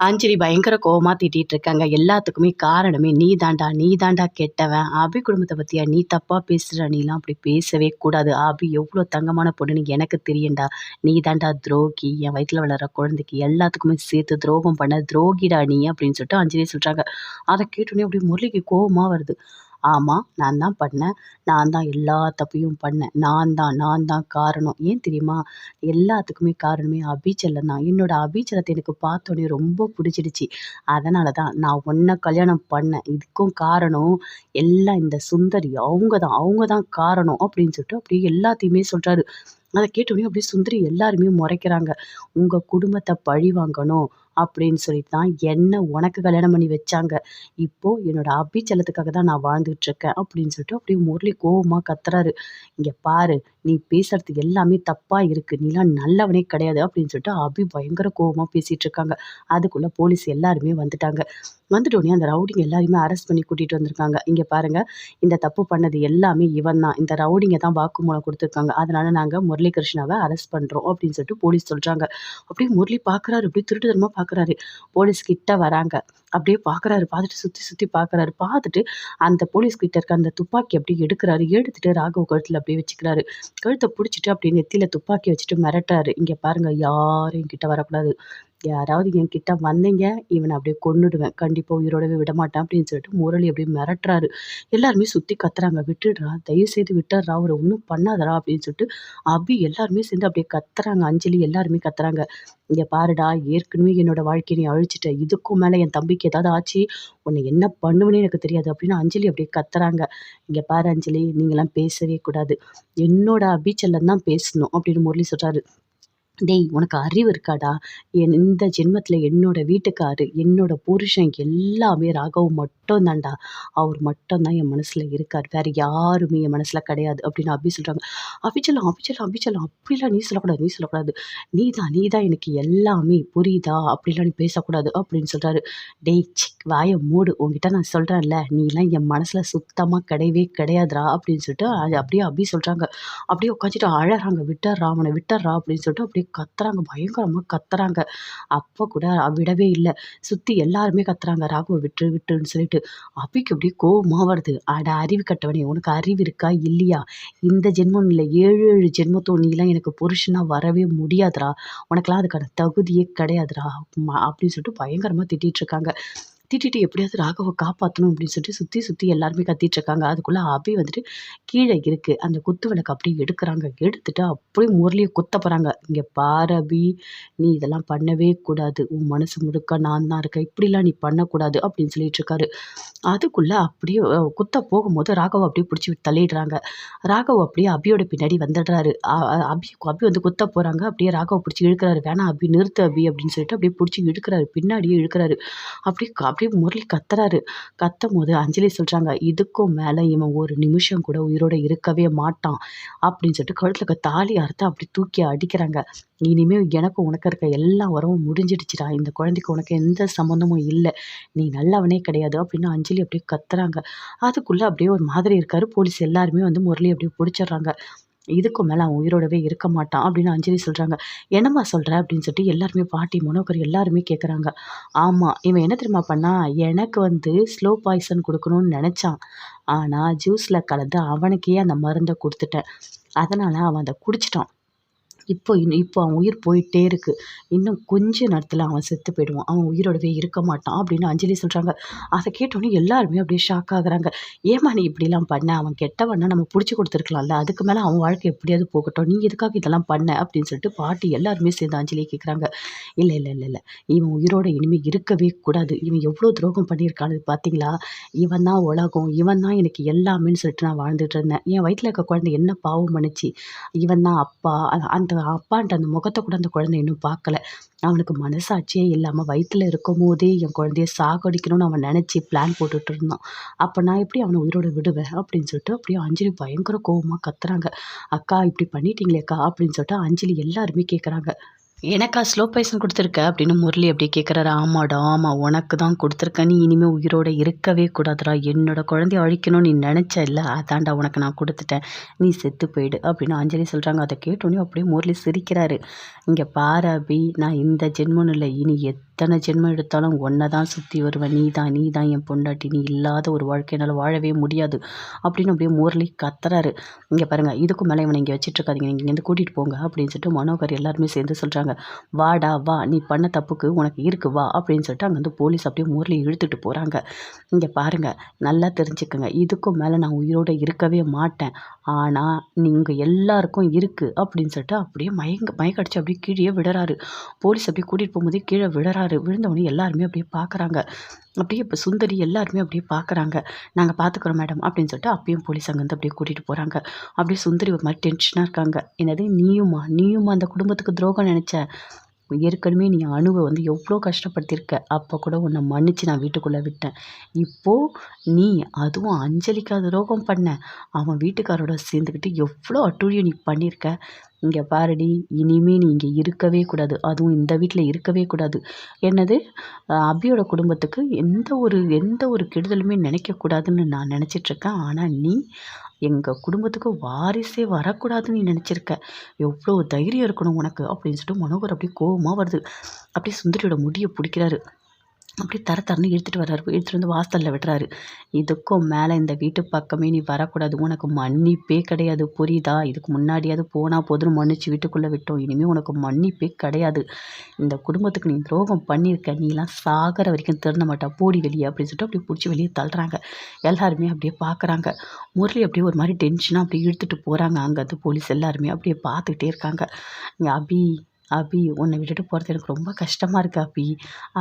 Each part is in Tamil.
ஆஞ்சலி பயங்கர கோபமாக திட்டிகிட்டு இருக்காங்க. எல்லாத்துக்குமே காரணமே நீ தாண்டா நீ தாண்டா கெட்டவன். அபி குடும்பத்தை பற்றியா நீ தப்பாக பேசுகிற நீலாம் அப்படி பேசவே கூடாது. அபி எவ்வளோ தங்கமான பொண்ணுன்னு எனக்கு தெரியும்டா. நீ தாண்டா துரோகி. என் வயிற்றில் வளர குழந்தைக்கு எல்லாத்துக்குமே சேர்த்து துரோகம் பண்ண துரோகிடா நீ அப்படின்னு சொல்லிட்டு அஞ்சலி சொல்கிறாங்க அதை கேட்டோன்னே அப்படி முரளிக்கு கோபமாக வருது. ஆமாம் நான் தான் பண்ணேன். நான் தான் எல்லா தப்பையும் பண்ணேன். நான் தான் நான் தான் காரணம். ஏன் தெரியுமா? எல்லாத்துக்குமே காரணமே அபிச்சலம் தான். என்னோட அபிச்சலத்தை எனக்கு பார்த்தோன்னே ரொம்ப பிடிச்சிடுச்சு. அதனால தான் நான் ஒன்றை கல்யாணம் பண்ணேன். இதுக்கும் காரணம் எல்லாம் இந்த சுந்தரி. அவங்க தான் அவங்க தான் காரணம் அப்படின்னு சொல்லிட்டு அப்படியே எல்லாத்தையுமே சொல்கிறாரு அதை கேட்டோடனே அப்படியே சுந்தரி எல்லாருமே முறைக்கிறாங்க. உங்கள் குடும்பத்தை பழி வாங்கணும். அப்படின்னு சொல்லிட்டு தான் என்ன உனக்கு கல்யாணம் பண்ணி வச்சாங்க. இப்போ என்னோட அபிச்சலத்துக்காக தான் நான் வாழ்ந்துட்டு இருக்கேன் அப்படின்னு சொல்லிட்டு அப்படியே முரளி கோபமாக கத்துறாரு. இங்கே பாரு நீ பேசுறது எல்லாமே தப்பா இருக்கு. நீலாம் நல்லவனே கிடையாது அப்படின்னு சொல்லிட்டு அபி பயங்கர கோவமா பேசிட்டு இருக்காங்க. அதுக்குள்ள போலீஸ் எல்லாருமே வந்துட்டாங்க. வந்துட்டோடனே அந்த ரவுடிங்க எல்லாருமே அரெஸ்ட் பண்ணி கூட்டிட்டு வந்திருக்காங்க. இங்க பாருங்க இந்த தப்பு பண்ணது எல்லாமே இவன் தான். இந்த ரவுடிங்க தான் வாக்குமூலம் கொடுத்துருக்காங்க. அதனால நாங்க முரளி கிருஷ்ணாவை அரெஸ்ட் பண்றோம் அப்படின்னு சொல்லிட்டு போலீஸ் சொல்றாங்க. அப்படியே முரளி பாக்குறாரு. அப்படியே திருட்டுத்தனமா பார்க்குறாரு போலீஸ் கிட்ட வராங்க. அப்படியே பார்க்குறாரு பார்த்துட்டு சுற்றி சுற்றி பார்க்குறாரு பார்த்துட்டு அந்த போலீஸ் கிட்ட இருக்க அந்த துப்பாக்கி அப்படியே எடுக்கிறாரு. எடுத்துட்டு ராகவ் கழுத்தில் அப்படியே வச்சுக்கிறாரு. கழுத்தை பிடிச்சிட்டு அப்படியே நெத்தியில் துப்பாக்கி வச்சுட்டு மிரட்டாரு. இங்கே பாருங்க யாரும் கிட்ட வரக்கூடாது. யாராவது என்கிட்ட வந்தீங்க இவனை அப்படியே கொண்டுடுவேன் கண்டிப்பாக உயிரோடவே விடமாட்டேன் அப்படின்னு சொல்லிட்டு முரளி அப்படியே மிரட்டுறாரு. எல்லாருமே சுற்றி கத்துறாங்க. விட்டுடுறா தயவு செய்து விட்டுடுறா அவரை ஒன்றும் பண்ணாதரா அப்படின்னு சொல்லிட்டு அபி எல்லாருமே சேர்ந்து அப்படியே கத்துறாங்க. அஞ்சலி எல்லாருமே கத்துறாங்க. இங்கே பாருடா ஏற்கனவே என்னோட வாழ்க்கையை நீ அழிச்சிட்ட. இதுக்கும் மேலே என் தம்பிக்கு ஏதாவது ஆச்சு? உன்னை என்ன பண்ணுவேன்னு எனக்கு தெரியாது அப்படின்னு அஞ்சலி அப்படியே கத்துறாங்க. இங்கே பாரு அஞ்சலி நீங்களாம் பேசவே கூடாது. என்னோட அபிச்செல்லம் தான் பேசணும் அப்படின்னு முரளி சொல்கிறாரு டேய் உனக்கு அறிவு இருக்காடா? என் இந்த ஜென்மத்தில் என்னோட வீட்டுக்காரு என்னோட புருஷன் எல்லாமே ராகவ் மட்டும் தான்டா அவர் மட்டும்தான் என் மனசில் இருக்கார். வேறு யாருமே என் மனசில் கிடையாது அப்படின்னு அபி சொல்கிறாங்க அபிச்சலாம் அபிச்சலாம் அபிச்சலாம் அப்படிலாம் நீ சொல்லக்கூடாது நீ சொல்லக்கூடாது. நீ தான் நீ தான் எனக்கு எல்லாமே புரியுதா? அப்படிலாம் நீ பேசக்கூடாது அப்படின்னு சொல்கிறாரு டேய் சிக் வாயை மூடு. உங்ககிட்ட நான் சொல்கிறேன்ல நீலாம் என் மனசில் சுத்தமாக கிடையவே கிடையாதுரா அப்படின்னு சொல்லிட்டு அது அப்படியே அபி சொல்கிறாங்க அப்படியே உட்காந்துட்டு அழறாங்க. விட்டுறா அவனை விட்டுறா அப்படின்னு சொல்லிட்டு அப்படியே கத்துறாங்க பயங்கரமாக கத்துறாங்க. அப்போ கூட விடவே இல்லை. சுற்றி எல்லாருமே கத்துறாங்க. ராகுவை விட்டு விட்டுன்னு சொல்லிட்டு அபிக்கு அப்படியே கோபமாக வருது. அட அறிவு கட்டவனே உனக்கு அறிவு இருக்கா இல்லையா? இந்த ஜென்மம் இல்லை ஏழு ஏழு ஜென்மத்தோ நீலாம் எனக்கு புருஷனாக வரவே முடியாதுடா. உனக்கெல்லாம் அதுக்கான தகுதியே கிடையாதுடா. அப்படின்னு சொல்லிட்டு பயங்கரமாக திட்டிகிட்டு கத்திட்டு எப்படியாவது ராகவை காப்பாற்றணும் அப்படின்னு சொல்லிட்டு சுற்றி சுற்றி எல்லாருமே கத்திட்டு இருக்காங்க. அதுக்குள்ளே அபி வந்துட்டு கீழே இருக்குது அந்த குத்து விளக்கு அப்படியே எடுக்கிறாங்க. எடுத்துட்டு அப்படியே முரளியை குத்த போகிறாங்க இங்கே பாரு அபி நீ இதெல்லாம் பண்ணவே கூடாது. உன் மனசு முழுக்க நான் தான் இருக்கேன். இப்படிலாம் நீ பண்ணக்கூடாது அப்படின்னு சொல்லிட்டு இருக்காரு. அதுக்குள்ளே அப்படியே குத்த போகும்போது ராகவ் அப்படியே பிடிச்சி தள்ளிடுறாங்க. ராகவ் அப்படியே அபியோட பின்னாடி வந்துடுறாரு. அபி அபி வந்து குத்த போகிறாங்க அப்படியே ராகவ் பிடிச்சி இழுக்கிறாரு. வேணாம் அபி நிறுத்து அபி அப்படின்னு சொல்லிட்டு அப்படியே பிடிச்சி இழுக்கிறாரு. பின்னாடியே இழுக்கிறாரு. அப்படியே அப்படி முரளி கத்துறாரு. கத்தும் போது அஞ்சலி சொல்கிறாங்க இதுக்கும் மேலே இவன் ஒரு நிமிஷம் கூட உயிரோடு இருக்கவே மாட்டான். அப்படின்னு சொல்லிட்டு கழுத்தில் இருக்க தாலி அறுத்து அப்படி தூக்கி அடிக்கிறாங்க. இனிமேல் எனக்கு உனக்கு இருக்க எல்லா உறவும் முடிஞ்சிடுச்சுடா. இந்த குழந்தைக்கு உனக்கு எந்த சம்மந்தமும் இல்லை. நீ நல்லவனே கிடையாது அப்படின்னு அஞ்சலி அப்படியே கத்துறாங்க. அதுக்குள்ளே அப்படியே ஒரு மாதிரி இருக்காரு. போலீஸ் எல்லாருமே வந்து முரளி அப்படியே பிடிச்சிடுறாங்க. இதுக்கும் மேலே அவன் உயிரோடவே இருக்க மாட்டான் அப்படின்னு அஞ்சலி சொல்கிறாங்க என்னம்மா சொல்கிற அப்படின்னு சொல்லிட்டு எல்லாருமே பாட்டி மனோகர் எல்லாருமே கேட்குறாங்க ஆமாம் இவன் என்ன தெரியுமா பண்ணா? எனக்கு வந்து ஸ்லோ பாய்சன் கொடுக்கணும்னு நினச்சான். ஆனால் ஜூஸில் கலந்து அவனுக்கே அந்த மருந்தை கொடுத்துட்டேன். அதனால் அவன் அதை குடிச்சிட்டான். இப்போ இன்னும் இப்போ அவன் உயிர் போயிட்டே இருக்குது இன்னும் கொஞ்ச நேரத்தில் அவன் செத்து போயிடுவான். அவன் உயிரோடவே இருக்க மாட்டான் அப்படின்னு அஞ்சலி சொல்கிறாங்க அதை கேட்டோன்னே எல்லாருமே அப்படியே ஷாக் ஆகுறாங்க. ஏமா நீ இப்படிலாம் பண்ண? அவன் கெட்டவன்னா நம்ம பிடிச்சி கொடுத்துருக்கலாம்ல. அதுக்கு மேலே அவன் வாழ்க்கை எப்படியாவது போகட்டும். நீ எதுக்காக இதெல்லாம் பண்ண? அப்படின்னு சொல்லிட்டு பாட்டி எல்லாருமே சேர்ந்து அஞ்சலியை கேட்குறாங்க இல்லை இல்லை இல்லை இல்லை. இவன் உயிரோட இனிமேல் இருக்கவே கூடாது. இவன் எவ்வளோ துரோகம் பண்ணியிருக்கானு பார்த்தீங்களா இவன் தான் உலகம். இவன் தான் எனக்கு எல்லாமேன்னு சொல்லிட்டு நான் வாழ்ந்துட்டு இருந்தேன். என் வயிற்றில் இருக்க குழந்தை என்ன பாவம் பண்ணிச்சு? இவன் தான் அப்பா. அந்த அப்பான்ற அந்த முகத்தை கூட அந்த குழந்தை இன்னும் பார்க்கல. அவனுக்கு மனசாட்சியே இல்லாமல் வயிற்றில் இருக்கும் போதே என் குழந்தைய சாகடிக்கணும்னு அவன் நினச்சி பிளான் போட்டுட்டு இருந்தான். அப்போ நான் எப்படி அவனை உயிரோட விடுவேன்? அப்படின்னு சொல்லிட்டு அப்படியே அஞ்சலி பயங்கர கோவமாக கத்துறாங்க. அக்கா இப்படி பண்ணிட்டீங்களேக்கா? அப்படின்னு சொல்லிட்டு அஞ்சலி எல்லாருமே கேட்குறாங்க எனக்கா ஸ்லோ பாய்சன் கொடுத்துருக்க? அப்படின்னு முரளி அப்படி கேட்குறாரு ஆமாடா ஆமாம் உனக்கு தான் கொடுத்துருக்க நீ இனிமேல் உயிரோடு இருக்கவே கூடாதுடா. என்னோட குழந்தைய அழிக்கணும்னு நீ நினச்ச இல்லை? அதான்டா உனக்கு நான் கொடுத்துட்டேன். நீ செத்து போயிடு அப்படின்னு அஞ்சலி சொல்கிறாங்க அதை கேட்டோன்னே அப்படியே முரளி சிரிக்கிறாரு. இங்கே பாரு அபி நான் இந்த ஜென்மனும் இல்லை. இனி எத் எத்தனை ஜென்மம் எடுத்தாலும் ஒன்றை தான் சுற்றி வருவேன். நீ தான் நீ தான் என் பொண்டாட்டி. நீ இல்லாத ஒரு வாழ்க்கை என்னால் வாழவே முடியாது. அப்படின்னு அப்படியே முரளி கத்துறாரு. இங்கே பாருங்கள் இதுக்கும் மேலே இவனை இங்கே வச்சுட்ருக்காதீங்க நீங்கள் இங்கேருந்து கூட்டிகிட்டு போங்க அப்படின்னு சொல்லிட்டு மனோகர் எல்லாருமே சேர்ந்து சொல்கிறாங்க வாடா வா. நீ பண்ண தப்புக்கு உனக்கு இருக்கு வா. அப்படின்னு சொல்லிட்டு அங்கேருந்து போலீஸ் அப்படியே முரளி இழுத்துட்டு போகிறாங்க இங்கே பாருங்கள் நல்லா தெரிஞ்சுக்கோங்க. இதுக்கும் மேலே நான் உயிரோடு இருக்கவே மாட்டேன். ஆனால் நீங்கள் எல்லாருக்கும் இருக்குது அப்படின்னு சொல்லிட்டு அப்படியே மயங்க மயக்கடிச்சு அப்படியே கீழே விடுறாரு. போலீஸ் அப்படியே கூட்டிகிட்டு போகும்போதே கீழே விடுறாரு. விழுந்தவொடனே எல்லாருமே அப்படியே பார்க்குறாங்க அப்படியே இப்போ சுந்தரி எல்லாருமே அப்படியே பார்க்குறாங்க நாங்கள் பார்த்துக்குறோம் மேடம் அப்படின்னு சொல்லிட்டு அப்பயும் போலீஸ் அங்கேருந்து அப்படியே கூட்டிகிட்டு போகிறாங்க அப்படியே சுந்தரி ஒரு மாதிரி டென்ஷனாக இருக்காங்க. என்னது நீயுமா? நீயுமா அந்த குடும்பத்துக்கு துரோகம் நினச்ச? ஏற்கனவே நீ அணுவை வந்து எவ்வளோ கஷ்டப்படுத்தியிருக்க? அப்போ கூட உன்னை மன்னிச்சு நான் வீட்டுக்குள்ளே விட்டேன். இப்போது நீ அதுவும் அஞ்சலிக்கு அது துரோகம் பண்ண. அவன் வீட்டுக்காரோட சேர்ந்துக்கிட்டு எவ்வளோ அட்டூழியம் நீ பண்ணியிருக்க? இங்கே பாருடி இனிமே நீ இங்கே இருக்கவே கூடாது. அதுவும் இந்த வீட்டில் இருக்கவே கூடாது. என்னது? அபியோட குடும்பத்துக்கு எந்த ஒரு எந்த ஒரு கெடுதலுமே நினைக்கக்கூடாதுன்னு நான் நினச்சிட்ருக்கேன் ஆனால் நீ எங்கள் குடும்பத்துக்கு வாரிசே வரக்கூடாதுன்னு நீ நினச்சிருக்க. எவ்வளோ தைரியம் இருக்கணும் உனக்கு? அப்படின்னு சொல்லிட்டு மனோகர் அப்படியே கோபமாக வருது. அப்படியே சுந்தரியோட முடியை பிடிக்கிறாரு. அப்படியே தர தரன்னு இழுத்துட்டு வர்றாரு. இழுத்துட்டு வந்து வாசலில் விடுறாரு. இதுக்கும் மேலே இந்த வீட்டு பக்கமே நீ வரக்கூடாது. உனக்கு மன்னிப்பே கிடையாது. புரியுதா? இதுக்கு முன்னாடியாவது போனால் போதும் மன்னிச்சு வீட்டுக்குள்ளே விட்டோம். இனிமேல் உனக்கு மன்னிப்பே கிடையாது. இந்த குடும்பத்துக்கு நீ துரோகம் பண்ணியிருக்க. நீலாம் சாகிற வரைக்கும் திறந்த மாட்டா. போடி வெளியே அப்படின்னு சொல்லிட்டு அப்படியே பிடிச்சி வெளியே தள்ளுறாங்க. எல்லாருமே அப்படியே பார்க்குறாங்க முரளி அப்படியே ஒரு மாதிரி டென்ஷனாக அப்படியே இழுத்துட்டு போகிறாங்க அங்கே போலீஸ் எல்லாருமே அப்படியே பார்த்துக்கிட்டே இருக்காங்க. அபி அபி உன்னை விட்டுட்டு போகிறது எனக்கு ரொம்ப கஷ்டமாக இருக்குது அபி.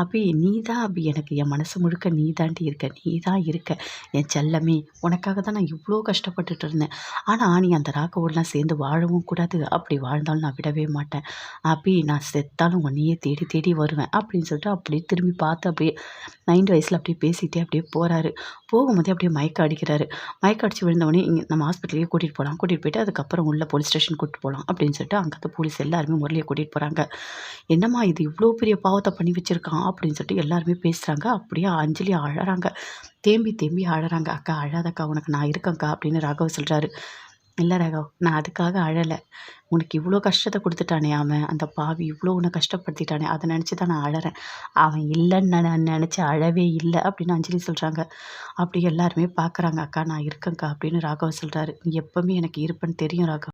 அபி நீ தான் அபி. எனக்கு என் மனசு முழுக்க நீ தாண்டி இருக்க. நீ தான் இருக்க. என் செல்லமே உனக்காக தான் நான் இவ்வளோ கஷ்டப்பட்டுட்டு இருந்தேன். ஆனால் நீ அந்த ராக்கவோடலாம் சேர்ந்து வாழவும் கூடாது. அப்படி வாழ்ந்தாலும் நான் விடவே மாட்டேன். அபி நான் செத்தாலும் உன்னையே தேடி தேடி வருவேன். அப்படின்னு சொல்லிட்டு அப்படியே திரும்பி பார்த்து அப்படியே நைன்டு வயசில் அப்படியே பேசிகிட்டே அப்படியே போகிறாரு போகும்போதே அப்படியே மயக்க அடிக்கிறாரு. மயக்க அடித்து விழுந்தவொடனே இங்கே நம்ம ஹாஸ்பிட்டலுக்கே கூட்டிகிட்டு போகலாம் கூட்டிகிட்டு போயிட்டு அதுக்கப்புறம் உள்ள போலீஸ் ஸ்டேஷன் கூட்டிட்டு போகலாம் அப்படின்னு சொல்லிட்டு அங்கே போலீஸ் எல்லாருமே முரளியை கூட்டிகிட்டு போகிறாங்க என்னம்மா இது இவ்வளோ பெரிய பாவத்தை பண்ணி வச்சுருக்கான் அப்படின்னு சொல்லிட்டு எல்லாருமே பேசுகிறாங்க அப்படியே அஞ்சலி அழகிறாங்க தேம்பி தேம்பி அழகிறாங்க அக்கா அழாதக்கா உனக்கு நான் இருக்கேங்க்கா அப்படின்னு ராகவ் சொல்கிறாரு இல்லை ராகவ் நான் அதுக்காக அழலை. உனக்கு இவ்வளோ கஷ்டத்தை கொடுத்துட்டானே அவன். அந்த பாவி இவ்வளோ உன்னை கஷ்டப்படுத்திட்டானே. அதை நினச்சி தான் நான் அழறேன். அவன் இல்லைன்னு நான் நினச்சி அழவே இல்லை அப்படின்னு அஞ்சலி சொல்கிறாங்க அப்படி எல்லாருமே பார்க்குறாங்க அக்கா நான் இருக்கேங்க்கா அப்படின்னு ராகவ் சொல்கிறாரு நீ எப்போவுமே எனக்கு இருப்பேன்னு தெரியும் ராகவ்.